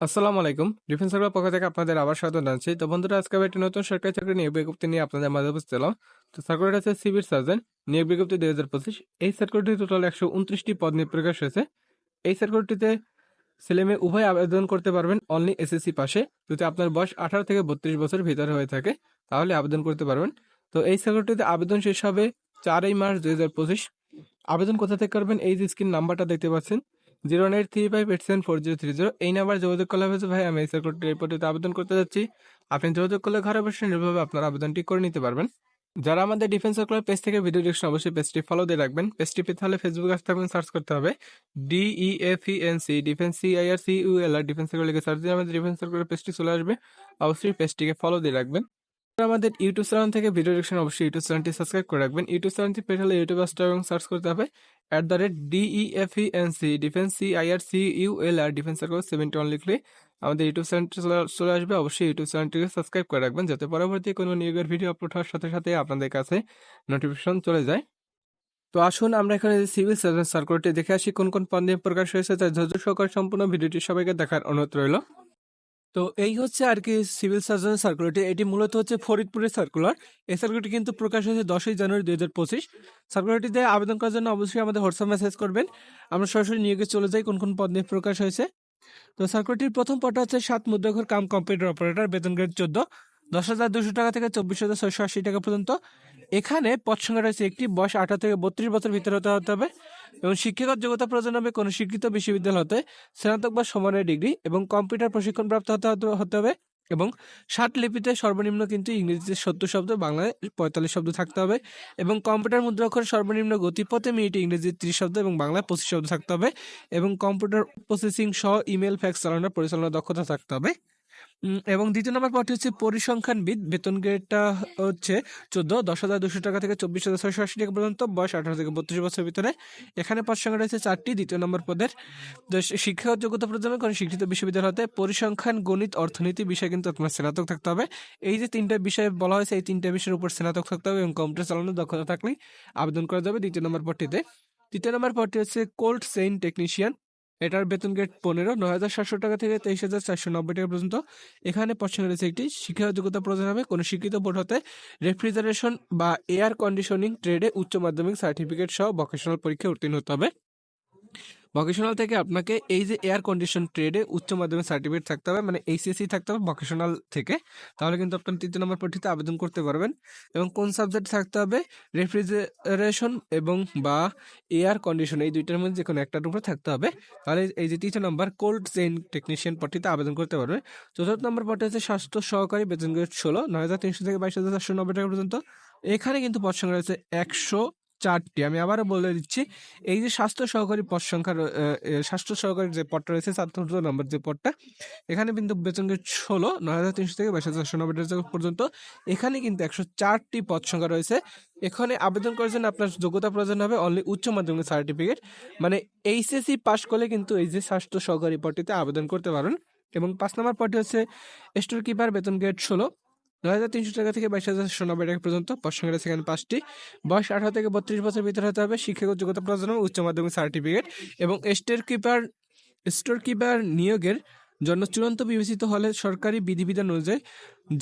আসসালামু আলাইকুম। Defence server পক্ষ থেকে আপনাদের আবার স্বাগত জানাচ্ছি। তো বন্ধুরা, আজকে একটি নতুন সরকারি চাকরি নিয়োগ বিজ্ঞপ্তি নিয়ে আপনাদের মাঝে হলাম। তো সার্কুলার আছে সিভিল সার্জন। নিয়োগ বিজ্ঞপ্তি দুই হাজার পঁচিশ। এই সার্কুলারটি টোটাল একশো উনত্রিশটি পদ নিয়ে প্রকাশ হয়েছে। এই সার্কুলারটিতে ছেলে মেয়ে উভয় আবেদন করতে পারবেন অনলি এসএসসি পাশে। যদি আপনার বয়স আঠারো থেকে বত্রিশ বছর ভিতরে হয়ে থাকে, তাহলে আবেদন করতে পারবেন। তো এই সার্কুলারটিতে আবেদন শেষ হবে চারই মার্চ দুই হাজার পঁচিশ। আবেদন কোথা থেকে করবেন? এই যে স্ক্রিন নাম্বারটা দেখতে পাচ্ছেন। Zero nine three five eight seven four zero three zero. এই নাম্বার যোগাযোগ করলে হয়েছে ভাই, আমি এই সার্কুলারটি রিপোর্টটিতে আবেদন করতে যাচ্ছি। আপনি যোগাযোগ করলে ঘরে বসে নির্ভরভাবে আপনার আবেদনটি করে নিতে পারবেন। যারা আমাদের ডিফেন্স সার্কুলার পেজ থেকে ভিডিও দেখছেন, অবশ্যই পেজটি ফলো দিয়ে রাখবেন। পেজটি পেতে হলে ফেসবুক আসতে থাকবেন সার্চ করতে হবে D E F E N C defence C I R C U L R defence circular লিখে সার্চ দিয়ে আমাদের ডিফেন্স সার্কুলার পেজটি চলে আসবে। অবশ্যই পেজটিকে ফলো দিয়ে রাখবেন। আমাদের ইউটিউব চ্যানেল থেকে ভিডিও দেখছেন অবশ্যই ইউটিউব চ্যানেলটি সাবস্ক্রাইব করে রাখবেন। ইউটিউব চ্যানেলটি পেজ হলে ইউটিউব আসতে এবং সার্চ করতে হবে at the rate D E F E N C defence C I R C U L R defence circle seventy one লিখলে আমাদের ইউটিউব চ্যানেলটি চলে আসবে। অবশ্যই ইউটিউব চ্যানেলটিকে সাবস্ক্রাইব করে রাখবেন যাতে পরবর্তী কোনো নিয়োগের ভিডিও আপলোড হওয়ার সাথে সাথে আপনাদের কাছে নোটিফিকেশন চলে যায়। তো আসুন আমরা এখানে সিভিল সার্জন সার্কুলারটি দেখে আসি, কোন কোন পদ প্রকাশ হয়েছে, তার ধৈর্য সহকারে সম্পূর্ণ ভিডিওটি সবাইকে দেখার অনুরোধ রইল। তো এই হচ্ছে আর কি সিভিল সার্জন সার্কুলারটি এটি মূলত হচ্ছে ফরিদপুরের সার্কুলার এই সার্কুলারটি কিন্তু প্রকাশ হয়েছে দশই জানুয়ারি দুই হাজার পঁচিশ। সার্কুলারটিতে আবেদন করার জন্য অবশ্যই আমাদের হোয়াটসঅ্যাপ মেসেজ করবেন। আমরা সরাসরি নিয়োগে চলে যাই কোন কোন পদ নিয়ে প্রকাশ হয়েছে। তো সার্কুলারটির প্রথম পদটা হচ্ছে সাত মুদ্রাঘর কাম কম্পিউটার অপারেটর বেতন গ্রেড চোদ্দ। দশ হাজার দুশো টাকা থেকে চব্বিশ হাজার ছয়শো আশি টাকা পর্যন্ত। এখানে পদ সংখ্যা রয়েছে একটি, বয়স আঠারো থেকে বত্রিশ বছর ভিতরে হতে হবে। এবং শিক্ষাগত যোগ্যতা প্রয়োজন হবে কোনো শিক্ষিত বিশ্ববিদ্যালয় হতে স্নাতক বা সমানের ডিগ্রি এবং কম্পিউটার প্রশিক্ষণ প্রাপ্ত হতে হতে হবে এবং ষাট লিপিতে সর্বনিম্ন কিন্তু ইংরেজিতে সত্তর শব্দ, বাংলায় পঁয়তাল্লিশ শব্দ থাকতে হবে এবং কম্পিউটার মুদ্রাক্ষর সর্বনিম্ন গতিপথে মিনিটে ইংরেজি ত্রিশ শব্দ এবং বাংলায় পঁচিশ শব্দ থাকতে হবে এবং কম্পিউটার প্রসেসিং সহ ইমেল, ফ্যাক্স, চালানোর পরিচালনার দক্ষতা থাকতে হবে। এবং দ্বিতীয় নম্বর পদটি হচ্ছে পরিসংখ্যানবিদ। বেতন গ্রেডটা হচ্ছে চোদ্দ, দশ হাজার দুশো টাকা থেকে চব্বিশ হাজার ছয়শো আশি টাকা পর্যন্ত। বয়স আঠারো থেকে বত্রিশ বছরের ভিতরে। এখানে পদ সংখ্যা রয়েছে চারটি, দ্বিতীয় নম্বর পদের। শিক্ষাগত যোগ্যতা প্রথমে কোনো শিক্ষিত বিশ্ববিদ্যালয় হতে পরিসংখ্যান, গণিত, অর্থনীতি বিষয়ে কিন্তু আপনার স্নাতক থাকতে হবে। এই যে তিনটা বিষয়ে বলা হয়েছে, এই তিনটা বিষয়ের উপর স্নাতক থাকতে হবে এবং কম্পিউটার চালানোর দক্ষতা থাকলেই আবেদন করা যাবে দ্বিতীয় নম্বর পদটিতে তৃতীয় নম্বর পদটি হচ্ছে কোল্ড সেইন টেকনিশিয়ান এটার বেতন গেট পনেরো, নয় হাজার সাতশো টাকা থেকে তেইশ হাজার চারশো নব্বই টাকা পর্যন্ত। এখানে পছন্দ রয়েছে একটি, শিক্ষা যোগ্যতা প্রদান হবে কোনো শিক্ষিত বোর্ড হতে রেফ্রিজারেশন বা এয়ার কন্ডিশনিং ট্রেডে উচ্চ মাধ্যমিক সার্টিফিকেট সহ ভোকেশনাল পরীক্ষায় উত্তীর্ণ হতে হবে। ভকেশনাল থেকে আপনাকে এই যে এয়ার কন্ডিশন ট্রেডে উচ্চ মাধ্যমিক সার্টিফিকেট থাকতে হবে মানে এইচএসসি থাকতে হবে ভকেশনাল থেকে, তাহলে কিন্তু আপনার তৃতীয় নম্বর পরীক্ষাতে আবেদন করতে পারবেন। এবং কোন সাবজেক্ট থাকতে হবে? রেফ্রিজারেশন এবং বা এয়ার কন্ডিশন এই দুইটার মধ্যে যে কোনো একটার উপরে থাকতে হবে। তাহলে এই যে তৃতীয় নম্বর কোল্ড চেইন টেকনিশিয়ান পদটিতে আবেদন করতে পারবে চতুর্থ নম্বর পদটি হচ্ছে স্বাস্থ্য সহকারী বেতন গ্রেড ষোলো, নয় হাজার তিনশো থেকে বাইশ হাজার চারশো নব্বই টাকা পর্যন্ত। এখানে কিন্তু পদ সংখ্যা রয়েছে একশো চারটি। আমি আবারও বলে দিচ্ছি, এই যে স্বাস্থ্য সহকারী পদ সংখ্যা স্বাস্থ্য সহকারী যে পদটা রয়েছে চতুর্থ নম্বর যে পদটা, এখানে কিন্তু বেতন ষোলো, নয় হাজার তিনশো থেকে বাইশ হাজার নব্বই পর্যন্ত, এখানে কিন্তু একশো চারটি পদ সংখ্যা রয়েছে। এখানে আবেদন করার জন্য আপনার যোগ্যতা প্রয়োজন হবে অনলি উচ্চ মাধ্যমিক সার্টিফিকেট মানে এইচএসসি পাশ করলে কিন্তু এই যে স্বাস্থ্য সহকারী পদটিতে আবেদন করতে পারেন। এবং পাঁচ নম্বর পদটি হচ্ছে স্টোর কিপার বেতন গ্রেড ষোলো নয় হাজার তিনশো টাকা থেকে বাইশ হাজার নব্বই টাকা পর্যন্ত পশ্চিমবঙ্গের সেখানে পাঁচটি। বয়স আঠারো থেকে বত্রিশ বছর ভিতরে হতে হবে শিক্ষাগত যোগ্যতা প্রয়োজন উচ্চ মাধ্যমিক সার্টিফিকেট এবং স্টোর কিপার স্টোর কিপার নিয়োগের জন্য চূড়ান্ত বিবেচিত হলে সরকারি বিধিবিধান অনুযায়ী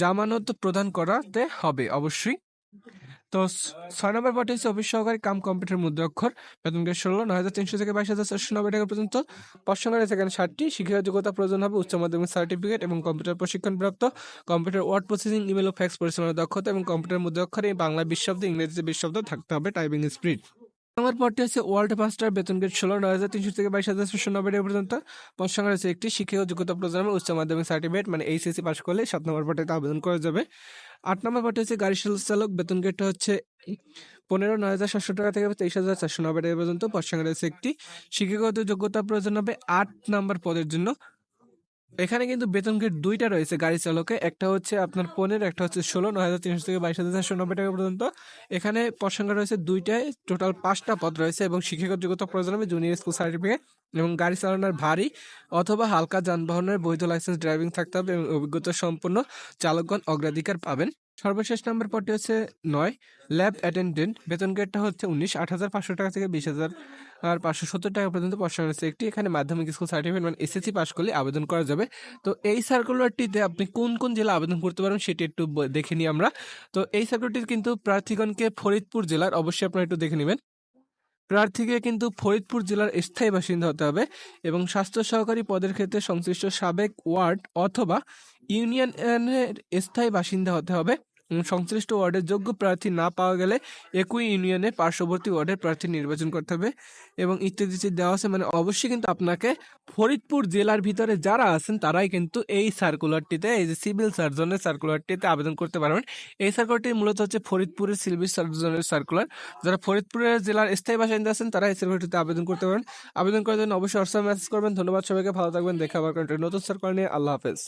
জামানত প্রদান করাতে হবে অবশ্যই। তো ছয় নম্বর পয়েন্ট হচ্ছে অফিস সহকারী কাম কম্পিউটার মুদ্রাক্ষর। বেতন গ্রেড ষোলো, নয় হাজার তিনশো থেকে বাইশ হাজার চারশো নব্বই টাকা পর্যন্ত। পশ্চিমবঙ্গের সেখানে ষাটটি। শিক্ষা যোগ্যতা প্রয়োজন হবে উচ্চ মাধ্যমিক সার্টিফিকেট এবং কম্পিউটার প্রশিক্ষণ প্রাপ্ত। কম্পিউটার ওয়ার্ড প্রসেসিং ইমেল ও ফ্যাক্স পরিচালনার দক্ষতা এবং কম্পিউটার মুদ্রাক্ষরে বাংলা বিশ্বব্দ ইংরেজিতে বিশ্বব্দ থাকতে হবে টাইপিং স্পিড আমার পরটি হচ্ছে ওয়ার্ল্ড মাস্টার বেতন গ্রেড ষোলো, নয় হাজার তিনশো থেকে বাইশ হাজার ছশো নব্বই পর্যন্ত। সংখ্যা রয়েছে একটি শিক্ষা যোগ্যতা প্রোগ্রামে, উচ্চ মাধ্যমিক সার্টিফিকেট মানে এইচএসসি পাশ করলে সাত নম্বর পটিতে আবেদন করা যাবে। আট নম্বর পটে হচ্ছে গাড়ি চালক, বেতন গেটটা হচ্ছে পনেরো, নয় হাজার সাতশো টাকা থেকে তেইশ হাজার চারশো নব্বই টাকা পর্যন্ত। সংখ্যা রয়েছে একটি শিক্ষাগত যোগ্যতা প্রয়োজন হবে আট নম্বর পদের জন্য। এখানে কিন্তু বেতন গ্রেড দুইটা রয়েছে গাড়ি চালকে। একটা হচ্ছে আপনার পনেরো একটা হচ্ছে ষোলো, নয় হাজার তিনশো থেকে বাইশ হাজার চারশো নব্বই টাকা পর্যন্ত। এখানে পদ রয়েছে দুইটায়, টোটাল পাঁচটা পদ রয়েছে এবং শিক্ষাগত যোগ্যতা প্রয়োজন হবে জুনিয়র স্কুল সার্টিফিকেট এবং গাড়ি চালানোর ভারী অথবা হালকা যানবাহনের বৈধ লাইসেন্স ড্রাইভিং থাকতে হবে এবং অভিজ্ঞতা সম্পন্ন চালকগণ অগ্রাধিকার পাবেন। সর্বশেষ নাম্বার পদটি হচ্ছে নয়। Lab attendant. বেতন গেটটা হচ্ছে উনিশ। আট হাজার পাঁচশো টাকা থেকে বিশ হাজার আর পাঁচশো সত্তর টাকা পর্যন্ত পড়াশোনা রয়েছে একটি। এখানে মাধ্যমিক স্কুল সার্টিফিকেট মানে এসএসসি পাস করলে আবেদন করা যাবে। তো এই সার্কুলারটিতে আপনি কোন কোন জেলা আবেদন করতে পারেন সেটি একটু দেখে নিই আমরা। তো এই সার্কুলারটির কিন্তু প্রার্থীগণকে ফরিদপুর জেলার অবশ্যই আপনারা একটু দেখে নেবেন। প্রার্থীকে কিন্তু ফরিদপুর জেলার স্থায়ী বাসিন্দা হতে হবে এবং স্বাস্থ্য সহকারী পদের ক্ষেত্রে সংশ্লিষ্ট সাবেক ওয়ার্ড অথবা ইউনিয়নের স্থায়ী বাসিন্দা হতে হবে। সংশ্লিষ্ট ওয়ার্ডের যোগ্য প্রার্থী না পাওয়া গেলে একই ইউনিয়নে পার্শ্ববর্তী ওয়ার্ডের প্রার্থী নির্বাচন করতে হবে এবং ইত্যাদি দেওয়া আছে মানে অবশ্যই কিন্তু আপনাকে ফরিদপুর জেলার ভিতরে যারা আছেন, তারাই কিন্তু এই সার্কুলারটিতে এই যে সিভিল সার্জনের সার্কুলারটিতে আবেদন করতে পারবেন। এই সার্কুলারটি মূলত হচ্ছে ফরিদপুরের সিভিল সার্জনের সার্কুলার যারা ফরিদপুরের জেলার স্থায়ী বাসিন্দা আছেন তারা এই সার্কুলারটিতে আবেদন করতে পারেন আবেদন করার জন্য অবশ্যই হোয়াটসঅ্যাপ মেসেজ করবেন। ধন্যবাদ সবাইকে, ভালো থাকবেন। দেখা আবার নতুন সার্কুলার নিয়ে। আল্লাহ হাফেজ।